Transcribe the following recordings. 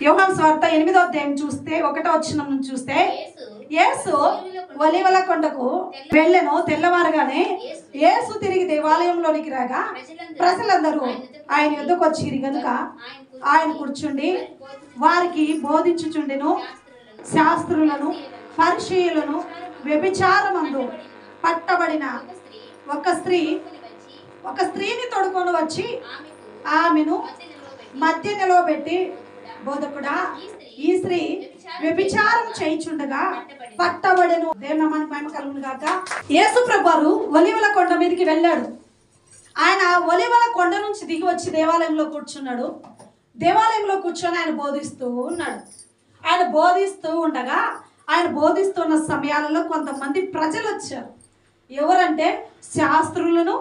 వ్యూహం స్వార్థ ఎనిమిదో అధ్యాయం చూస్తే ఒకటో వచ్చిన చూస్తే యేసు ఒలివల కొండకు వెళ్ళెను తెల్లవారుగానే యేసు తిరిగి దేవాలయంలోనికి రాగా ప్రజలందరూ ఆయన ఎందుకు వచ్చిరి కనుక ఆయన కూర్చుండి వారికి బోధించుచుండెను. శాస్త్రులను పరిచయులను వ్యభిచారమందు పట్టబడిన ఒక స్త్రీ ఒక స్త్రీని తొడుకొని వచ్చి ఆమెను మధ్య నిలవబెట్టి బోధకుడా ఈ స్త్రీ వ్యభిచారం చేయించుండగా పట్టబడను. దేవుని నామానికి మహిమ కలుగును గాక. యేసు ప్రభారు ఒలివల కొండ మీదకి వెళ్ళాడు. ఆయన ఒలివల కొండ నుంచి దిగి వచ్చి దేవాలయంలో కూర్చున్నాడు. దేవాలయంలో కూర్చొని ఆయన బోధిస్తూ ఉన్నాడు. ఆయన బోధిస్తూ ఉండగా ఆయన బోధిస్తున్న సమయాలలో కొంతమంది ప్రజలు వచ్చారు. ఎవరంటే శాస్త్రులను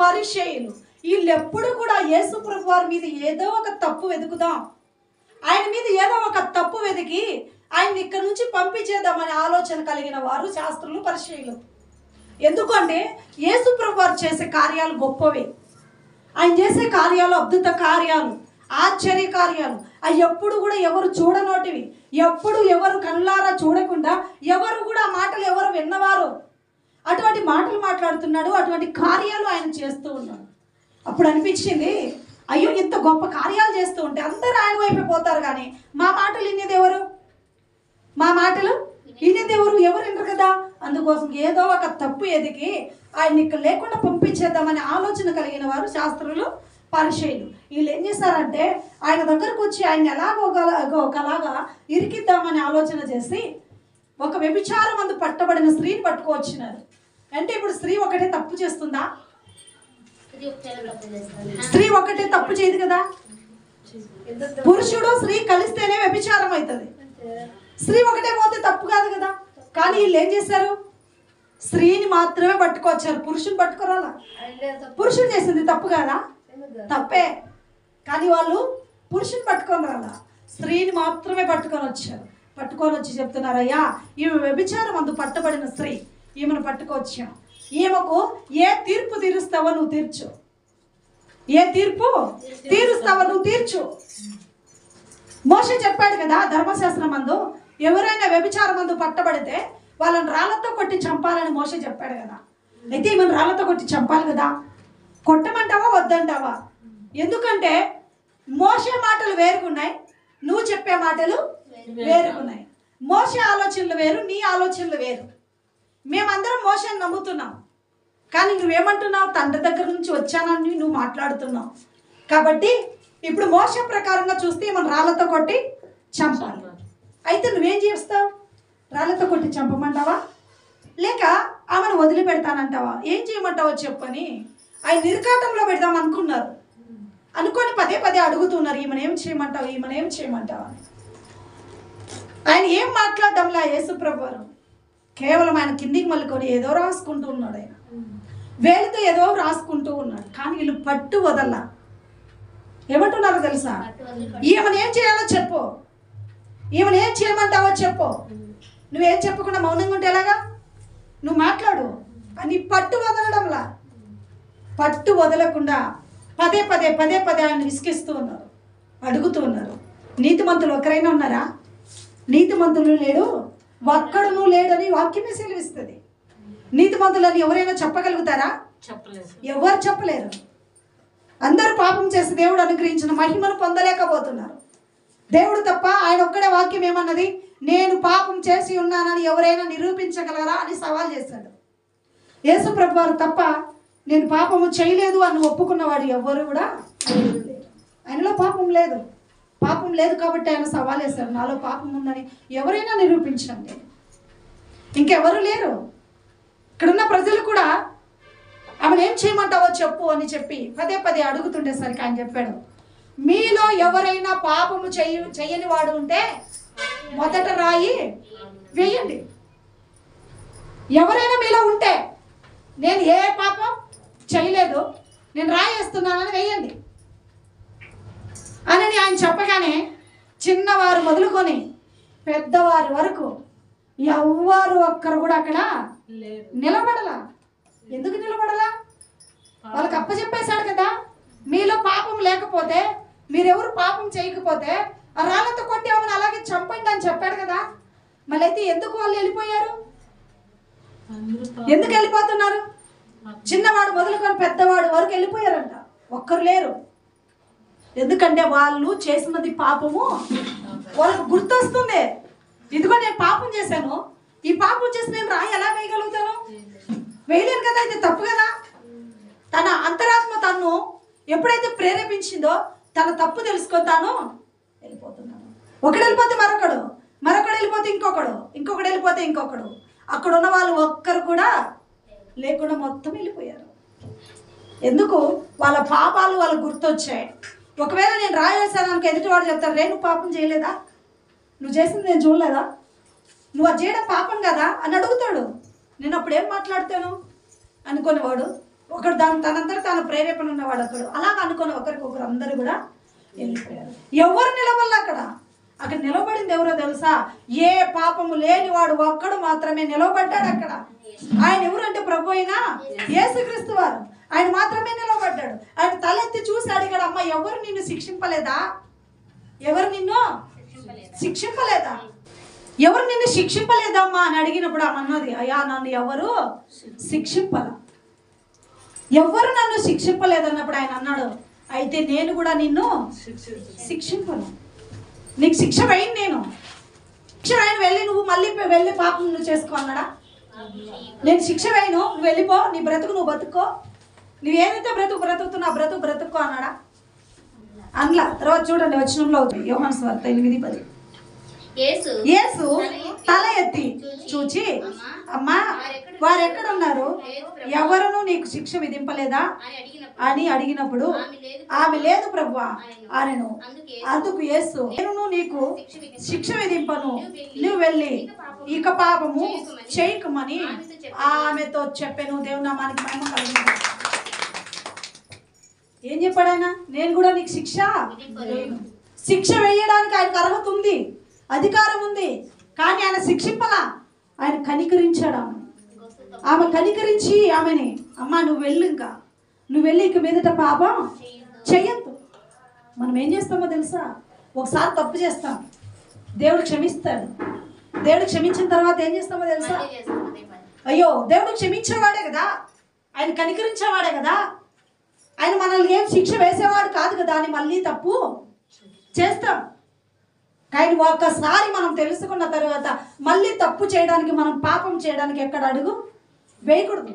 పరిచయులు వీళ్ళు ఎప్పుడు కూడా యేసు ప్రభు వారి మీద ఏదో ఒక తప్పు వెతుకుదాం. ఆయన మీద ఏదో ఒక తప్పు వెతికి ఆయన ఇక్కడ నుంచి పంపించేద్దామనే ఆలోచన కలిగిన వారు శాస్త్రులు పరిశీలు. ఎందుకంటే యేసుప్రభు వారు చేసే కార్యాలు గొప్పవి. ఆయన చేసే కార్యాలు అద్భుత కార్యాలు ఆశ్చర్య కార్యాలు. అవి ఎప్పుడు కూడా ఎవరు చూడనోటివి. ఎప్పుడు ఎవరు కళ్ళారా చూడకుండా ఎవరు కూడా ఆ మాటలు ఎవరు విన్నవారు. అటువంటి మాటలు మాట్లాడుతున్నాడు అటువంటి కార్యాలు ఆయన చేస్తూ ఉన్నాడు. అప్పుడు అనిపించింది అయ్యో ఇంత గొప్ప కార్యాలు చేస్తూ ఉంటే అందరూ ఆయన వైపు పోతారు కానీ మా మాటలు వినేది ఎవరు? మా మాటలు వినేది ఎవరు? ఎవరు వినరు కదా? అందుకోసం ఏదో ఒక తప్పు ఎదిగి ఆయన ఇక్కడ లేకుండా పంపించేద్దామనే ఆలోచన కలిగిన వారు శాస్త్రులు పరిచయులు. వీళ్ళు ఏం చేశారంటే ఆయన దగ్గరకు వచ్చి ఆయన ఎలాగో ఒకలా- ఒకలాగా ఇరికిద్దామని ఆలోచన చేసి ఒక వ్యభిచారం అందు పట్టబడిన స్త్రీని పట్టుకొచ్చినారు. అంటే ఇప్పుడు స్త్రీ ఒకటే తప్పు చేస్తుందా. స్త్రీ ఒకటే తప్పు చేయదు కదా? పురుషుడు స్త్రీ కలిస్తేనే వ్యభిచారం అవుతుంది. స్త్రీ ఒకటే పోతే తప్పు కాదు కదా. కానీ వీళ్ళు ఏం చేశారు? స్త్రీని మాత్రమే పట్టుకొచ్చారు. పురుషుని పట్టుకురాలా పురుషుడు చేసింది తప్పు కాదా? తప్పే. కానీ వాళ్ళు పురుషుని పట్టుకొని రాలా స్త్రీని మాత్రమే పట్టుకొని వచ్చారు. పట్టుకొని వచ్చి చెప్తున్నారయ్యా ఈమె వ్యభిచారం అందు పట్టబడిన స్త్రీ. ఈమెను పట్టుకొచ్చాం. ఈమెకు ఏ తీర్పు తీరుస్తావో నువ్వు తీర్చు. ఏ తీర్పు? తీరుస్తావో? నువ్వు తీర్చు. మోషే చెప్పాడు కదా ధర్మశాస్త్రం మందు ఎవరైనా వ్యభిచారం మందు పట్టబడితే వాళ్ళని రాళ్ళతో కొట్టి చంపాలని మోషే చెప్పాడు కదా. అయితే ఈమెను రాళ్ళతో కొట్టి చంపాలి కదా? కొట్టమంటావా వద్దంటావా? ఎందుకంటే మోసే మాటలు వేరుగున్నాయి నువ్వు చెప్పే మాటలు వేరుగున్నాయి మోసే ఆలోచనలు వేరు నీ ఆలోచనలు వేరు. మేమందరం మోసాన్ని నమ్ముతున్నాం. కానీ నువ్వేమంటున్నావు? తండ్రి దగ్గర నుంచి వచ్చానని నువ్వు మాట్లాడుతున్నావు. కాబట్టి ఇప్పుడు మోస ప్రకారంగా చూస్తే మనం రాళ్ళతో కొట్టి చంపాలి. అయితే నువ్వేం చేస్తావు? రాళ్ళతో కొట్టి చంపమంటావా? లేక ఆమెను వదిలిపెడతానంటావా? ఏం చేయమంటావో చెప్పని ఆయన నిర్ఘాతంలో పెడదాం అనుకున్నారు. అనుకొని పదే పదే అడుగుతున్నారు ఈమెను ఏం చేయమంటావు? ఈమెను ఏం చేయమంటావా? ఆయన ఏం మాట్లాడడంలా యేసుప్రభు కేవలం ఆయన కిందికి మళ్ళీ కొని ఏదో రాసుకుంటూ ఉన్నాడు ఆయన. వేలితో ఏదో రాసుకుంటూ ఉన్నాడు. కానీ వీళ్ళు పట్టు వదల్లా ఏమంటున్నారో తెలుసా? ఈమెను ఏం చేయాలో చెప్పు. ఈమెను ఏం చేయమంటావో చెప్పు. నువ్వేం చెప్పకుండా మౌనంగా ఉంటే ఎలాగా? నువ్వు మాట్లాడు. అని పట్టు వదలడంలా. పట్టు వదలకుండా పదే పదే పదే పదే ఆయన విసిగిస్తూ ఉన్నారు. అడుగుతూ ఉన్నారు. నీతిమంతులు ఒకరైనా ఉన్నారా? నీతిమంతులు లేడు ఒక్కడును లేడని వాక్యమే సెలవిస్తుంది. నీతిమంతులని ఎవరైనా చెప్పగలుగుతారా? చెప్పలేదు ఎవరు చెప్పలేరు. అందరూ పాపం చేసి దేవుడు అనుగ్రహించిన మహిమను పొందలేకపోతున్నారు. దేవుడు తప్ప ఆయన ఒక్కడే వాక్యం ఏమన్నది? నేను పాపం చేసి ఉన్నానని ఎవరైనా నిరూపించగలరా అని సవాల్ చేశాడు. యేసు ప్రభు వారు తప్ప నేను పాపము చేయలేదు అని ఒప్పుకున్నవాడు ఎవ్వరు కూడా. ఆయనలో పాపం లేదు. పాపం లేదు కాబట్టి ఆయన సవాల్ వేశారు నాలో పాపం ఉందని ఎవరైనా నిరూపించండి. ఇంకెవరు లేరు. ఇక్కడున్న ప్రజలు కూడా ఆమెను ఏం చేయమంటావో చెప్పు అని చెప్పి పదే పదే అడుగుతుండేసరికి ఆయన చెప్పాడు. మీలో ఎవరైనా పాపము చెయ్య చెయ్యని వాడు ఉంటే మొదట రాయి వేయండి. ఎవరైనా మీలో ఉంటే నేను ఏ పాపం చేయలేదు నేను రాయేస్తున్నానని వేయండి. అని ఆయన చెప్పగానే చిన్నవారు మొదలుకొని పెద్దవారి వరకు ఎవ్వరు ఒక్కరు కూడా అక్కడ నిలబడలా. ఎందుకు నిలబడలా? వాళ్ళకి అప్పచెప్పేశాడు కదా. మీలో పాపం లేకపోతే మీరెవరు పాపం చేయకపోతే ఆ రాళ్ళతో కొట్టి మళ్ళీ అయితే ఎందుకు వాళ్ళు వెళ్ళిపోయారు? ఎందుకు వెళ్ళిపోతున్నారు? చిన్నవాడు మొదలుకొని పెద్దవాడు వరకు వెళ్ళిపోయారంట. ఒక్కరు లేరు. ఎందుకంటే వాళ్ళు చేసినది పాపము. వాళ్ళకు గుర్తొస్తుంది. ఇదిగో నేను పాపం చేశాను. ఈ పాపం చేసి నేను రాయి ఎలా వేయగలుగుతాను? వేయలేను కదా ఇది తప్పు కదా? తన అంతరాత్మ తను ఎప్పుడైతే ప్రేరేపించిందో తన తప్పు తెలుసుకుంటాను వెళ్ళిపోతున్నాను ఒకడు వెళ్ళిపోతే మరొకడు మరొకడు వెళ్ళిపోతే ఇంకొకడు ఇంకొకడు వెళ్ళిపోతే ఇంకొకడు. అక్కడ ఉన్న వాళ్ళు ఒక్కరు కూడా లేకుండా మొత్తం వెళ్ళిపోయారు. ఎందుకు? వాళ్ళ పాపాలు వాళ్ళకు గుర్తొచ్చాయి. ఒకవేళ నేను రాయేసాను అనుకో ఎదుటివాడు చెప్తారు రే నువ్వు పాపం చేయలేదా? నువ్వు చేసింది నేను చూడలేదా? నువ్వు అది చేయడం పాపం కదా? అని అడుగుతాడు. నేను అప్పుడు ఏం మాట్లాడతాను అనుకునేవాడు ఒకడు దాని తనంతట తన ప్రేరేపణ ఉన్నవాడు ఒకడు. అలాగ అనుకుని ఒకరికొకరు అందరూ కూడా వెళ్ళిపోయారు. ఎవరు నిలబడాలి అక్కడ? అక్కడ నిలబడింది ఎవరో తెలుసా? ఏ పాపము లేనివాడు ఒక్కడు మాత్రమే నిలబడ్డాడు అక్కడ. ఆయన ఎవరంటే ప్రభు అయినా? యేసుక్రీస్తు వారు. ఆయన మాత్రమే నిలబడ్డాడు. ఆయన తలెత్తి చూసి అడిగాడు అమ్మ ఎవరు నిన్ను శిక్షింపలేదా? ఎవరు నిన్ను శిక్షింపలేదా? ఎవరు నిన్ను శిక్షింపలేదమ్మా అని అడిగినప్పుడు ఆమె అన్నది అయ్యా నన్ను ఎవరు శిక్షింపల ఎవరు నన్ను శిక్షింపలేదన్నప్పుడు ఆయన అన్నాడు అయితే నేను కూడా నిన్ను శిక్షింపను. నీకు శిక్ష వేయను నేను. శిక్ష ఆయన వెళ్ళి నువ్వు మళ్ళీ వెళ్ళి పాపం నువ్వు చేసుకో అన్నాడా? నేను శిక్ష వేయను నువ్వు వెళ్ళిపో నీ బ్రతుకు నువ్వు బతుక్కో నువ్వు ఏదైతే బ్రతుకు బ్రతుకుతున్నా బ్రతుకు బ్రతుక్కో అన్నాడా? అందులో తర్వాత చూడండి వచనంలో అవుతుంది యోహాన్ స్వార్త ఎనిమిది పది. యేసు తల ఎత్తి చూచి అమ్మా వారెక్కడ ఉన్నారు ఎవరును నీకు శిక్ష విధింపలేదా? అని అడిగినప్పుడు ఆమె లేదు ప్రభువా అనెను. అందుకు యేసు నేను నీకు శిక్ష విధింపను. నువ్వు వెళ్ళి ఇక పాపము చేయకమని ఆమెతో చెప్పాను. దేవుని నామానికి మహిమ కలుగును ఏం చెప్పాడు ఆయన? నేను కూడా నీకు శిక్ష. శిక్ష వేయడానికి ఆయనకు అర్హత ఉంది అధికారం ఉంది కానీ ఆయన శిక్షింపలా. ఆయన కనికరించాడు ఆమె ఆమె కనికరించి ఆమెని అమ్మా నువ్వు వెళ్ళు ఇంకా. నువ్వు వెళ్ళి ఇక మీదట పాపం చెయ్యొద్దు. మనం ఏం చేస్తామో తెలుసా? ఒకసారి తప్పు చేస్తాం. దేవుడు క్షమిస్తాడు. దేవుడు క్షమించిన తర్వాత ఏం చేస్తామో తెలుసా. అయ్యో దేవుడు క్షమించేవాడే కదా? ఆయన కనికరించేవాడే కదా? ఆయన మనల్ని ఏం శిక్ష వేసేవాడు కాదు కదా అని మళ్ళీ తప్పు చేస్తాం. కానీ ఒక్కసారి మనం తెలుసుకున్న తర్వాత మళ్ళీ తప్పు చేయడానికి మనం పాపం చేయడానికి ఎక్కడ అడుగు వేయకూడదు.